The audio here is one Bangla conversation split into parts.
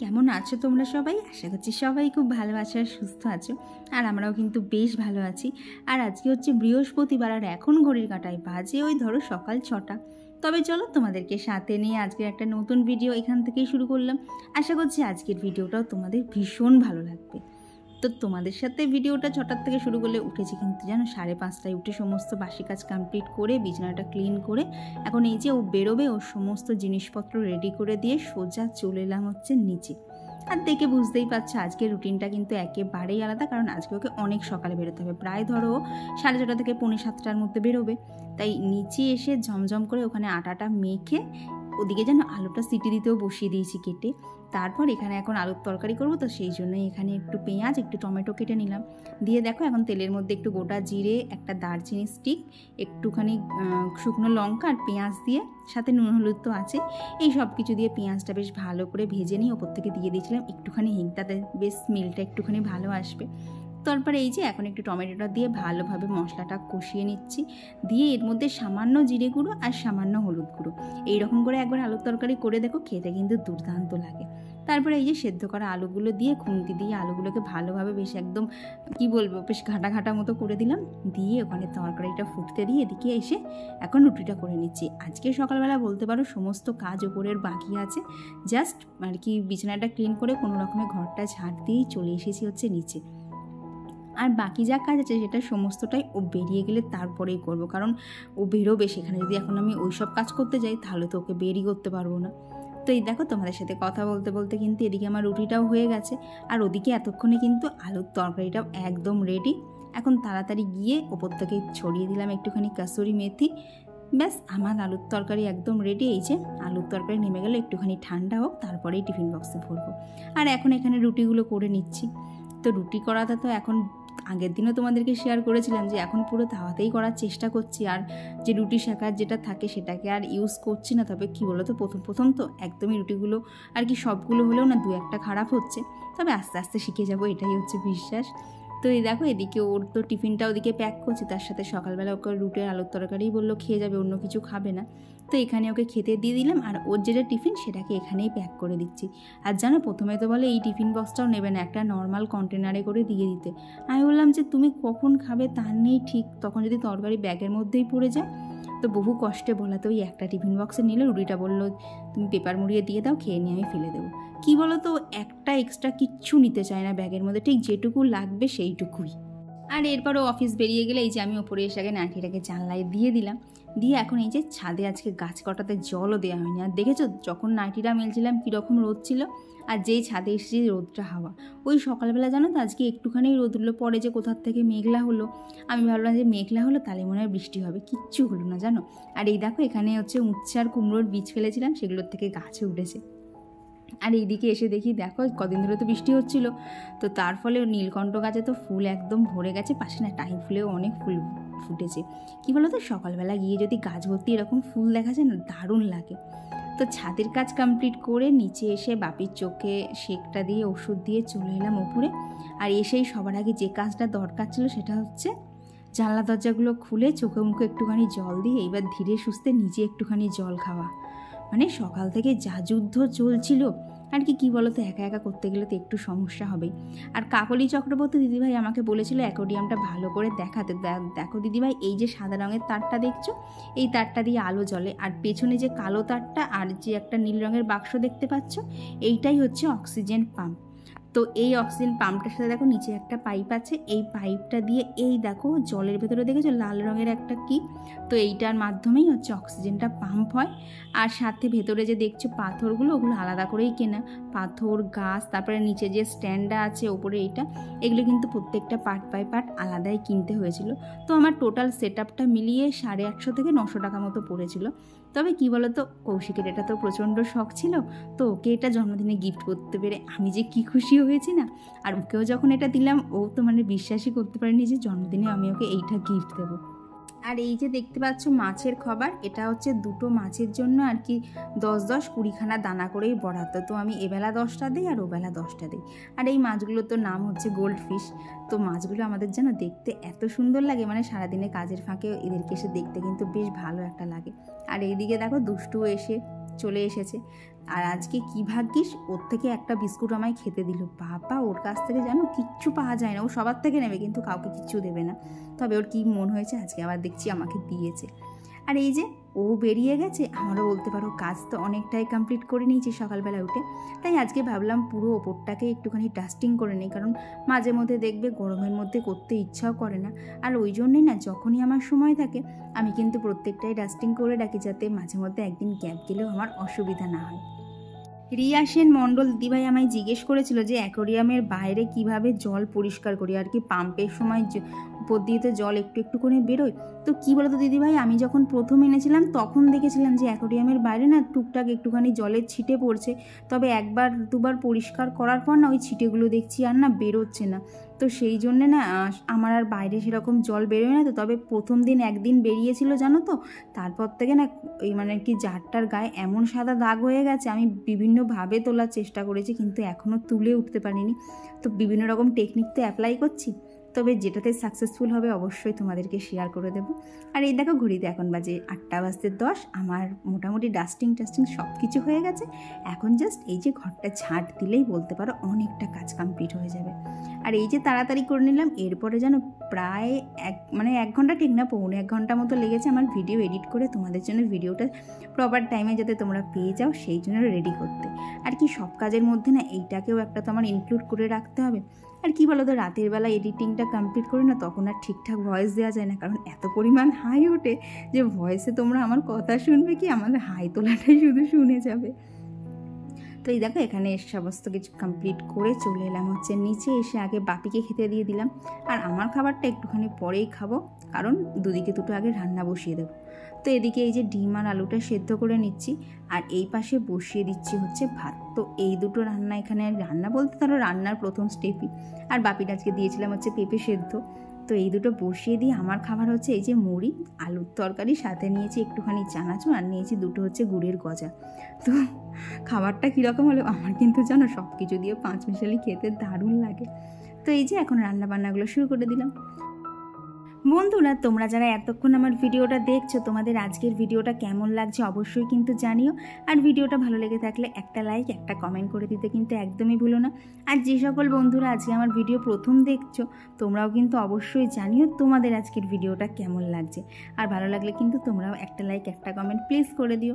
কেমন আছো তোমরা সবাই? আশা করছি সবাই খুব ভালো আছো আর সুস্থ আছো। আর আমরাও কিন্তু বেশ ভালো আছি। আর আজকে হচ্ছে বৃহস্পতিবার আর এখন ঘড়ির কাটায় বাজে ওই ধরো সকাল ছটা। তবে চলো তোমাদেরকে সাথে নিয়ে আজকের একটা নতুন ভিডিও এখান থেকেই শুরু করলাম। আশা করছি আজকের ভিডিওটাও তোমাদের ভীষণ ভালো লাগবে। তো তোমাদের সাথে ভিডিওটা ছটার থেকে শুরু করলে উঠেছি কিন্তু জানো, সাড়ে পাঁচটায় উঠে সমস্ত বাসি কাজ কমপ্লিট করে, বিছানাটা ক্লিন করে, এখন এই যে ও বেরোবে, ওর সমস্ত জিনিসপত্র রেডি করে দিয়ে সোজা চলে এলাম হচ্ছে নিচে। আর দেখে বুঝতেই পারছ আজকে রুটিনটা কিন্তু একেবারেই আলাদা, কারণ আজকে ওকে অনেক সকালে বেরোতে হবে। প্রায় ধরো সাড়ে ছটা থেকে পৌনে সাতটার মধ্যে বেরোবে। তাই নিচে এসে ঝমঝম করে ওখানে আটাটা মেখে ওদিকে যেন আলুটা সিটি দিতেও বসিয়ে দিয়েছি কেটে। তারপর এখানে এখন আলুর তরকারি করব, তো সেই জন্যই এখানে একটু পেঁয়াজ, একটু টমেটো কেটে নিলাম। দিয়ে দেখো এখন তেলের মধ্যে একটু গোটা জিরে, একটা দারচিনি স্টিক একটুখানি শুকনো লঙ্কা আর পেঁয়াজ দিয়ে, সাথে নুন হলুদ তো আছে। এই সব কিছু দিয়ে পেঁয়াজটা বেশ ভালো করে ভেজে নিয়ে ওপর থেকে দিয়ে দিয়েছিলাম। একটুখানি হিংটাতে বেশ স্মেলটা একটুখানি ভালো আসবে। তারপরে এই যে এখন একটু টমেটোটা দিয়ে ভালোভাবে মশলাটা কষিয়ে নিচ্ছি। দিয়ে এর মধ্যে সামান্য জিরে গুঁড়ো আর সামান্য হলুদ গুঁড়ো। এইরকম করে একবার আলুর তরকারি করে দেখো, খেতে কিন্তু দুর্দান্ত লাগে। তারপরে এই যে সেদ্ধ করা আলুগুলো দিয়ে খুন্তি দিয়ে আলুগুলোকে ভালোভাবে বেশ একদম, কি বলব, বেশ ঘাটা ঘাটা মতো করে দিলাম। দিয়ে ওখানে তরকারিটা ফুটতে দিয়ে এদিকে এসে এখন রুটিটা করে নিচ্ছি। আজকে সকালবেলা বলতে পারো সমস্ত কাজ ওপরের বাকি আছে। জাস্ট আর কি বিছানাটা ক্লিন করে কোনো রকমের ঘরটা ঝাড় দিয়েই চলে এসেছি হচ্ছে নিচে। আর বাকি যা কাজ আছে সেটা সমস্তটাই ও বেরিয়ে গেলে তারপরেই করব। কারণ ও বেরোবে সেখানে। যদি এখন আমি ওই সব কাজ করতে যাই, তাহলে তো ওকে বেরিয়ে করতে পারব না। তো এই দেখো তোমাদের সাথে কথা বলতে বলতে কিন্তু এদিকে আমার রুটিটাও হয়ে গেছে। আর ওদিকে এতক্ষণে কিন্তু আলুর তরকারিটাও একদম রেডি এখন তাড়াতাড়ি গিয়ে ওপর থেকে ছড়িয়ে দিলাম একটুখানি কাসুরি মেথি। ব্যাস, আমার আলুর তরকারি একদম রেডি এই যে আলুর তরকারি নেমে গেলে, একটুখানি ঠান্ডা হোক, তারপরেই টিফিন বক্সে ভরবো। আর এখন এখানে রুটিগুলো করে নিচ্ছি। তো রুটি করাটা তো এখন আগের দিনও তোমাদেরকে শেয়ার করেছিলাম যে এখন পুরো তাওয়াতেই করার চেষ্টা করছি আর যে রুটি শেখার যেটা থাকে সেটাকে আর ইউজ করছি না। তবে কী বলো তো প্রথম প্রথম তো একদমই রুটিগুলো আর কি সবগুলো হলেও না দু একটা খারাপ হচ্ছে। তবে আস্তে আস্তে শিখে যাব, এটাই হচ্ছে বিশ্বাস। তো এই দেখো, এদিকে ওর তো টিফিনটা ওদিকে প্যাক করছি, তার সাথে সকালবেলা ওকে রুটের আলুর তরকারি বলল, খেয়ে যাবে, অন্য কিছু খাবে না। তো এখানে ওকে খেতে দিয়ে দিলাম আর ওর যেটা টিফিন সেটাকে এখানেই প্যাক করে দিচ্ছি। আর জানো, প্রথমে তো বলে এই টিফিন বক্সটাও নেবে না, একটা নর্মাল কন্টেনারে করে দিয়ে দিতে। আমি বললাম যে, তুমি কখন খাবে তার নেই ঠিক, তখন যদি তরকারি ব্যাগের মধ্যেই পড়ে যায়। তো বহু কষ্টে বলাতে ওই একটা টিফিন বক্সে নিলে, রুটিটা বলল, তুমি পেপার মুড়িয়ে দিয়ে দাও, খেয়ে নিয়ে আমি ফেলে দেবো। কী বলো তো একটা এক্সট্রা কিচ্ছু নিতে চায় না ব্যাগের মধ্যে, ঠিক যেটুকু লাগবে সেইটুকুই। আর এরপরও অফিস বেরিয়ে গেলে এই যে আমি ওপরে এসে আগে নাঠিটাকে জানলায় দিয়ে দিলাম। দিয়ে এখন এই যে ছাদে আজকে গাছ কটাতে জলও দেওয়া হয়নি। আর দেখেছ, যখন নাইটিরা মেলছিলাম, কীরকম রোদ ছিল, আর যেই ছাদে এসেছি রোদটা হাওয়া। ওই সকালবেলা জানো তো, আজকে একটুখানি রোদ উঠল, পরে যে কোথার থেকে মেঘলা হলো, আমি ভাবলাম যে মেঘলা হলো তাহলে মনে হয় বৃষ্টি হবে। কিচ্ছু হলো না, জানো? আর এই দেখো, এখানে হচ্ছে উচ্ছে আর কুমড়োর বীজ ফেলেছিলাম, সেগুলোর থেকে গাছে উঠেছে। আর এইদিকে এসে দেখি, দেখো কদিন ধরে তো বৃষ্টি হচ্ছিল। তো তার ফলে নীলকণ্ঠ গাছে তো ফুল একদম ভরে গেছে, পাশে না টাইম ফুলেও অনেক ফুল ফুটেছে। কী বলো তো সকালবেলা গিয়ে যদি গাছ ভর্তি এরকম ফুল দেখা যায় না, দারুণ লাগে। তো ছাদের কাজ কমপ্লিট করে নিচে এসে বাপির চোখে শেকটা দিয়ে ওষুধ দিয়ে চলে এলাম ওপরে। আর এসেই সবার আগে যে কাজটা দরকার ছিল সেটা হচ্ছে জানলা দরজাগুলো খুলে চোখে মুখে একটুখানি জল দিয়ে, এইবার ধীরে সুস্থে নিজে একটুখানি জল খাওয়া। মানে সকাল থেকে যা যুদ্ধ চলছিল, আর কি, কী বলো তো একা একা করতে গেলে তো একটু সমস্যা হবেই। আর কাকলি চক্রবর্তী দিদিভাই আমাকে বলেছিল অ্যাকোডিয়ামটা ভালো করে দেখাতে। দেখো দিদিভাই, এই যে সাদা রঙের তারটা দেখছ, এই তারটা দিয়ে আলো জ্বলে। আর পেছনে যে কালো তারটা আর যে একটা নীল রঙের বাক্স দেখতে পাচ্ছ, এইটাই হচ্ছে অক্সিজেন পাম্প। তো এই অক্সিজেন পাম্পটার সাথে দেখো নিচে একটা পাইপ আছে, এই পাইপটা দিয়ে এই দেখো জলের ভেতরে দেখেছ লাল রঙের একটা কি? তো এইটার মাধ্যমেই হচ্ছে অক্সিজেনটা পাম্প হয়। আর সাথে ভেতরে যে দেখছ পাথরগুলো, ওগুলো আলাদা করেই কেনা। পাথর, গাছ, তারপরে নিচে যে স্ট্যান্ডটা আছে ওপরে এইটা, এগুলো কিন্তু প্রত্যেকটা পার্ট বাই পার্ট আলাদাই কিনতে হয়েছিল। তো আমার টোটাল সেট মিলিয়ে সাড়ে আটশো থেকে নশো টাকা মতো পড়েছিল। তবে কি বলতো, কৌশিকের এটা তো প্রচণ্ড শখ ছিল, তো ওকে এটা জন্মদিনে গিফট করতে পেরে আমি যে কি খুশি হয়েছি না। আর ওকেও যখন এটা দিলাম, ও তো মানে বিশ্বাসই করতে পারেনি যে জন্মদিনে আমি ওকে এইটা গিফট দেবো। আর এই যে দেখতে পাচ্ছ মাছের খাবার, এটা হচ্ছে দুটো মাছের জন্য আর কি দশ দশ কুড়িখানা দানা করেই বরাদ্দ। তো আমি এবেলা দশটা দিই আর ওবেলা দশটা দিই। আর এই মাছগুলোর তো নাম হচ্ছে গোল্ড ফিশ তো মাছগুলো আমাদের যেন দেখতে এত সুন্দর লাগে মানে সারাদিনে কাজের ফাঁকে এদেরকে এসে দেখতে কিন্তু বেশ ভালো একটা লাগে। আর এইদিকে দেখো দুষ্টু এসে চলে এসেছে। আর আজকে কি ভাগ্যিস? ওর থেকে একটা বিস্কুট আমায় খেতে দিল। বাবা, ওর কাছ থেকে জানো কিচ্ছু পাওয়া যায় না। ও সবার থেকে নেবে, কিন্তু কাউকে কিচ্ছু দেবে না। তবে ওর কি মন হয়েছে, আজকে আবার দেখছি আমাকে দিয়েছে। আর এই যে ও বেরিয়ে গেছে, আমারও বলতে পারো কাজ তো অনেকটাই কমপ্লিট করে নিয়েছি সকালবেলা উঠে। তাই আজকে ভাবলাম পুরো ওপরটাকে একটুখানি ডাস্টিং করে নিই, কারণ মাঝে মধ্যে দেখবে গরমের মধ্যে করতে ইচ্ছাও করে না। আর ওই জন্যই না যখনই আমার সময় থাকে, আমি কিন্তু প্রত্যেকটাই ডাস্টিং করে রাখি যাতে মাঝে মধ্যে একদিন গ্যাপ গেলেও আমার অসুবিধা না হয়। রিয়া সেন মণ্ডল দিদিভাই আমায় জিজ্ঞেস করেছিল যে অ্যাকোরিয়ামের বাইরে কীভাবে জল পরিষ্কার করি, আর কি পাম্পের সময় উপর দিয়ে তো জল একটু একটু করে বেরোয়। তো কী বলতো দিদিভাই, আমি যখন প্রথম এনেছিলাম, তখন দেখেছিলাম যে অ্যাকোরিয়ামের বাইরে না টুকটাক একটুখানি জলের ছিটে পড়ছে। তবে একবার দুবার পরিষ্কার করার পর না ওই ছিটেগুলো দেখছি আর না বেরোচ্ছে না। তো সেই জন্যে না আমার আর বাইরে সেরকম জল বেরোয় না। তো তবে প্রথম দিন একদিন বেরিয়েছিল, জানো তো? তারপর থেকে না ওই মানে কি জারটার গায়ে এমন সাদা দাগ হয়ে গেছে, আমি বিভিন্নভাবে তোলার চেষ্টা করেছি, কিন্তু এখনও তুলে উঠতে পারিনি। তো বিভিন্ন রকম টেকনিক তো অ্যাপ্লাই করছি। তবে যেটাতে সাকসেসফুল হবে অবশ্যই তোমাদেরকে শেয়ার করে দেবো। আর এই দেখো ঘড়িতে এখন বাজে আটটা বাজতে দশ, আমার মোটামুটি ডাস্টিং টাস্টিং সব কিছু হয়ে গেছে। এখন জাস্ট এই যে ঘরটা ঝাঁট দিলেই বলতে পারো অনেকটা কাজ কমপ্লিট হয়ে যাবে। আর এই যে তাড়াতাড়ি করে নিলাম, এরপরে যেন প্রায় এক মানে এক ঘণ্টা ঠিক না, পৌনে এক ঘণ্টা মতো লেগেছে আমার ভিডিও এডিট করে তোমাদের জন্য ভিডিওটা প্রপার টাইমে যাতে তোমরা পেয়ে যাও, সেই জন্য রেডি করতে। আর কি সব কাজের মধ্যে না, এইটাকেও একটা তো আমার ইনক্লুড করে রাখতে হবে। আর কি বলো তো রাতের বেলা এডিটিংটা কমপ্লিট করে না তখন আর ঠিকঠাক ভয়েস দেওয়া যায় না। কারণ এত পরিমাণ হাই ওঠে যে ভয়েসে তোমরা আমার কথা শুনবে কি? আমাদের হাই তোলাটাই শুধু শুনে যাবে। তো এই দেখো, এখানে এসে সমস্ত কিছু কমপ্লিট করে চলে এলাম। হচ্ছে নিচে এসে আগে বাপিকে খেতে দিয়ে দিলাম। আর আমার খাবারটা একটুখানি পরেই খাব, কারণ দুদিকে দুটো আগে রান্না বসিয়ে দেবো। তো এদিকে এই যে ডিম আর আলুটা সেদ্ধ করে নিচ্ছি, আর এই পাশে বসিয়ে দিচ্ছি হচ্ছে ভাত। তো এই দুটো রান্না এখানে রান্না বলতে ধরো রান্নার প্রথম স্টেপই আর বাপিটা আজকে দিয়েছিলাম হচ্ছে পেঁপে সেদ্ধ। তো এই দুটো বসিয়ে দিয়ে আমার খাবার হচ্ছে এই যে মুড়ি, আলুর তরকারি, সাথে নিয়েছি একটুখানি চানাচুর আর নিয়েছি দুটো হচ্ছে গুড়ের গজা। তো খাবারটা কীরকম হলো আমার কিন্তু জানো সব কিছু দিয়ে পাঁচ মিশালি খেতে দারুণ লাগে। তো এই যে এখন রান্না বান্নাগুলো শুরু করে দিলাম। বন্ধুরা, তোমরা যারা এতক্ষণ আমার ভিডিওটা দেখছ, তোমাদের আজকের ভিডিওটা কেমন লাগছে অবশ্যই কিন্তু জানিও। আর ভিডিওটা ভালো লেগে থাকলে একটা লাইক একটা কমেন্ট করে দিতে কিন্তু একদমই ভুলো না। আর যে সকল বন্ধুরা আজকে আমার ভিডিও প্রথম দেখছ, তোমরাও কিন্তু অবশ্যই জানিও তোমাদের আজকের ভিডিওটা কেমন লাগছে। আর ভালো লাগলে কিন্তু তোমরাও একটা লাইক একটা কমেন্ট প্লিজ করে দিও।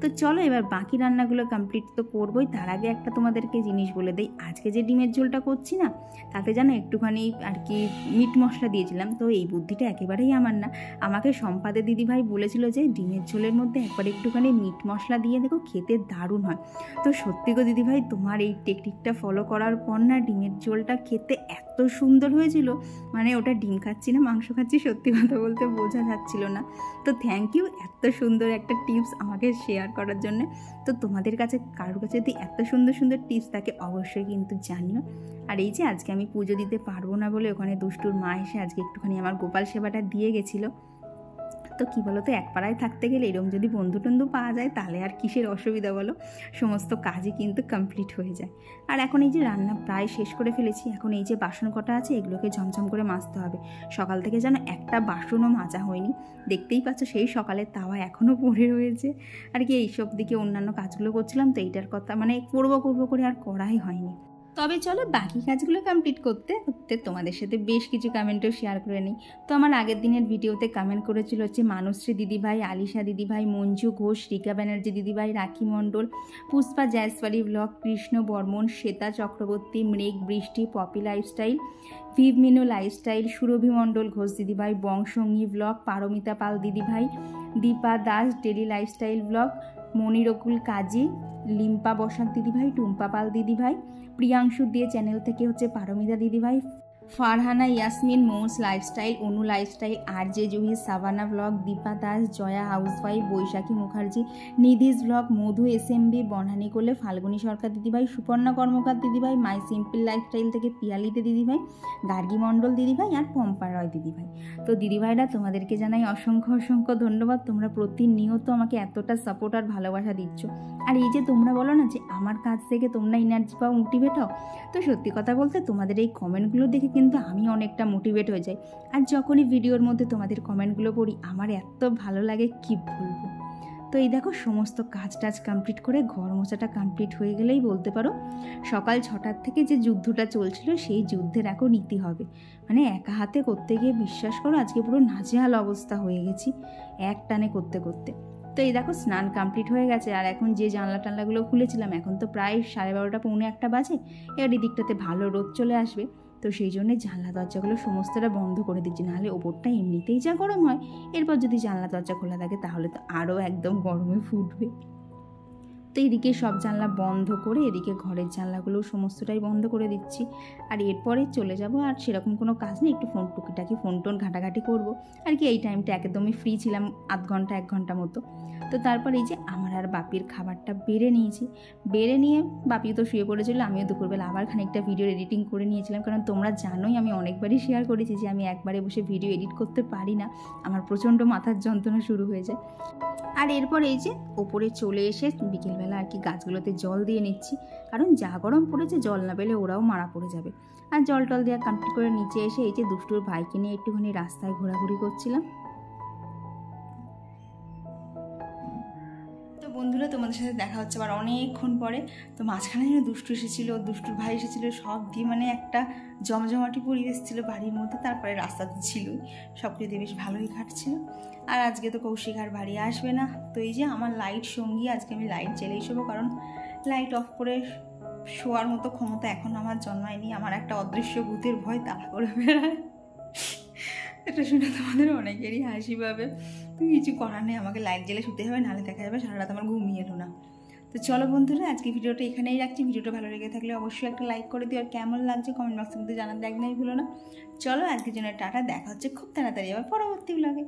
তো চলো এবার বাকি রান্নাগুলো কমপ্লিট তো করবোই। তার আগে একটা তোমাদেরকে জিনিস বলে দিই। আজকে যে ডিমের ঝোলটা করছি না, তাতে যেন একটুখানি আর কি মিট মশলা দিয়েছিলাম। তো এই বুদ্ধিটা একেবারেই আমার না। আমাকে সম্পাদে দিদিভাই বলেছিল যে ডিমের ঝোলের মধ্যে একবার একটুখানি মিট মশলা দিয়ে দেখো, খেতে দারুণ হয়। তো সত্যি গো দিদিভাই, তোমার এই টেকনিকটা ফলো করার পর না ডিমের ঝোলটা খেতে এত সুন্দর হয়েছিল। মানে ওটা ডিম খাচ্ছি না, মাংস খাচ্ছি, সত্যি কথা বলতে বোঝা যাচ্ছিল না। তো থ্যাংক ইউ এত সুন্দর একটা টিপস আমাকে শেয়ার শেয়ার করার জন্য। তো তোমাদের কাছে, কারোর কাছে যদি এত সুন্দর সুন্দর টিপস থাকে, অবশ্যই কিন্তু জানিও। আর এই যে আজকে আমি পুজো দিতে পারব না বলে ওখানে দুষ্টুর মা এসে আজকে একটুখানি আমার গোপাল সেবাটা দিয়ে গেছিল। তো কী বলো তো এক পাড়ায় থাকতে গেলে এরকম যদি বন্ধু টন্ধু পাওয়া যায়, তাহলে আর কিসের অসুবিধা বলো? সমস্ত কাজই কিন্তু কমপ্লিট হয়ে যায়। আর এখন এই যে রান্না প্রায় শেষ করে ফেলেছি, এখন এই যে বাসন কটা আছে, এগুলোকে ঝমঝম করে মাজতে হবে। সকাল থেকে যেন একটা বাসনও মাজা হয়নি। দেখতেই পাচ্ছ সেই সকালে তাওয়া এখনও পড়ে রয়েছে। আর কি এইসব দিকে অন্যান্য কাজগুলো করছিলাম, তো এইটার কথা মানে করব করব করে আর করাই হয়নি। তবে চলো বাকি কাজগুলো কমপ্লিট করতে করতে তোমাদের সাথে বেশ কিছু কমেন্টও শেয়ার করে নিই। তো আমার আগের দিনের ভিডিওতে কমেন্ট করেছিল হচ্ছে মানুশ্রী দিদিভাই, আলিশা দিদিভাই, মঞ্জু ঘোষ, রিকা Banerjee Didibhai, Rakhi Mondal, Pushpa Jaiswali blog Krishna Barman, Shweta Chakraborty Mrig Brishti, poppy lifestyle ভিভ Minu lifestyle Surabhi Mondal Ghosh Didibhai, বংশঙ্গী blog Paromita Pal Didibhai, Dipa Das, daily lifestyle blog Monirkul Kazi, Limpa Basak Didibhai, Tumpa Pal দিদিভাই, প্রিয়াংশু দিয়ে চ্যানেল থেকে হচ্ছে পারমিতা দিদিভাই Farhana Yasmin মৌস lifestyle, Anu lifestyle R J Juhi, Sabana blog, Dipa Das, Joya housewife, Baishakhi Mukherjee নিধিস blog, Madhu, S M B Banani করলে ফাল্গুনী সরকার দিদিভাই, সুপর্ণা কর্মকার দিদিভাই, মাই সিম্পল লাইফস্টাইল থেকে পিয়ালিতে দিদিভাই, গার্গী মণ্ডল দিদিভাই আর পম্পা রয় দিদিভাই। তো দিদিভাইরা, তোমাদেরকে জানাই অসংখ্য অসংখ্য ধন্যবাদ। তোমরা প্রতিনিয়ত আমাকে এতটা সাপোর্ট আর ভালোবাসা দিচ্ছ। আর এই যে তোমরা বলো না যে আমার কাছ থেকে তোমরা এনার্জি পাও মোটিভেট হও, তো সত্যি কথা বলতে তোমাদের এই কমেন্টগুলো দেখে কিন্তু আমি অনেকটা মোটিভেট হয়ে যাই। আর যখনই ভিডিওর মধ্যে তোমাদের কমেন্টগুলো পড়ি, আমার এত ভালো লাগে, কি বলব? তো এই দেখো, সমস্ত কাজ টাজ কমপ্লিট করে ঘর মোছাটা কমপ্লিট হয়ে গেলেই বলতে পারো, সকাল ছটার থেকে যে যুদ্ধটা চলছিল, সেই যুদ্ধের এখন নীতি হবে। মানে একা হাতে করতে গিয়ে বিশ্বাস করো, আজকে পুরো নাজেহাল অবস্থা হয়ে গেছি, এক টানে করতে করতে। তো এই দেখো, স্নান কমপ্লিট হয়ে গেছে, আর এখন যে জানলা টানলাগুলো খুলেছিলাম, এখন তো প্রায় সাড়ে বারোটা, পৌনে একটা বাজে, এবার এই দিকটাতে ভালো রোদ চলে আসবে। তো সেই জন্য জানলা দরজাগুলো সমস্তটা বন্ধ করে দিচ্ছি। নাহলে ওপরটা এমনিতেই যা গরম হয়। এরপর যদি জানলা দরজা খোলা থাকে, তাহলে তো আরও একদম গরমে ফুটবে। তো এদিকে সব জানলা বন্ধ করে এদিকে ঘরের জানলাগুলো সমস্তটাই বন্ধ করে দিচ্ছি। আর এরপরে চলে যাব আর সেরকম কোনো কাজ নেই, একটু ফোন, টুকিটাকি ফোন টোন ঘাটাঘাটি করব। আর কি এই টাইমটা একদমই ফ্রি ছিলাম আধ ঘণ্টা, এক ঘণ্টা মতো। তো তারপর এই যে আমার আর বাপির খাবারটা বেড়ে নিয়েছি। বেড়ে নিয়ে বাপি তো শুয়ে পড়েছিল, আমিও দুপুরবেলা আবার খানিকটা ভিডিও এডিটিং করে নিয়েছিলাম। কারণ তোমরা জানোই আমি অনেকবারই শেয়ার করেছি যে আমি একবারে বসে ভিডিও এডিট করতে পারি না। আমার প্রচণ্ড মাথার যন্ত্রণা শুরু হয়ে যায়। আর এরপর এই যে ওপরে চলে এসে বিকেলবেলা আর কি গাছগুলোতে জল দিয়ে নিচ্ছি। কারণ যা গরম পড়েছে জল না পেলে ওরাও মারা পড়ে যাবে। আর জল টল দেওয়া কমপ্লিট করে নিচে এসে এই যে দুষ্টুর ভাইকে নিয়ে একটুখানি রাস্তায় ঘোরাঘুরি করছিলাম। বন্ধুরা, তোমাদের সাথে দেখা হচ্ছে আবার অনেকক্ষণ পরে। তো মাঝখানে যেন দুষ্টু এসেছিল, দুষ্টুর ভাই এসেছিল, সব দিয়ে মানে একটা জমজমাটি পরিবেশ ছিল বাড়ির মধ্যে, তারপরে রাস্তাতে ছিলই। সব কিছু বেশ ভালোই কাটছিল। আর আজকে তো কৌশিক আর বাড়ি আসবে না। তো এই যে আমার লাইট সঙ্গী, আজকে আমি লাইট জ্বেলেই শোবো, কারণ লাইট অফ করে শোয়ার মতো ক্ষমতা এখন আমার জন্মায়নি। আমার একটা অদৃশ্য ভূতের ভয় তাড়া করে বেড়ায় এটা শুনে তোমাদের অনেকেরই হাসি পাবে। কিছু করার নেই, আমাকে লাইট জেলে শুতে হবে, নাহলে দেখা যাবে সারা রাত আমার ঘুমিয়ে এলো না। তো চলো বন্ধুরা, আজকে ভিডিওটা এখানেই রাখছি। ভিডিওটা ভালো লেগে থাকলে অবশ্যই একটা লাইক করে দিও। আর কেমন লাগছে কমেন্ট বক্সের মধ্যে জানাতে একদমই ভুলো না। চলো আজকের জন্য টাটা, দেখা হচ্ছে খুব তাড়াতাড়ি আবার পরবর্তী ব্লগে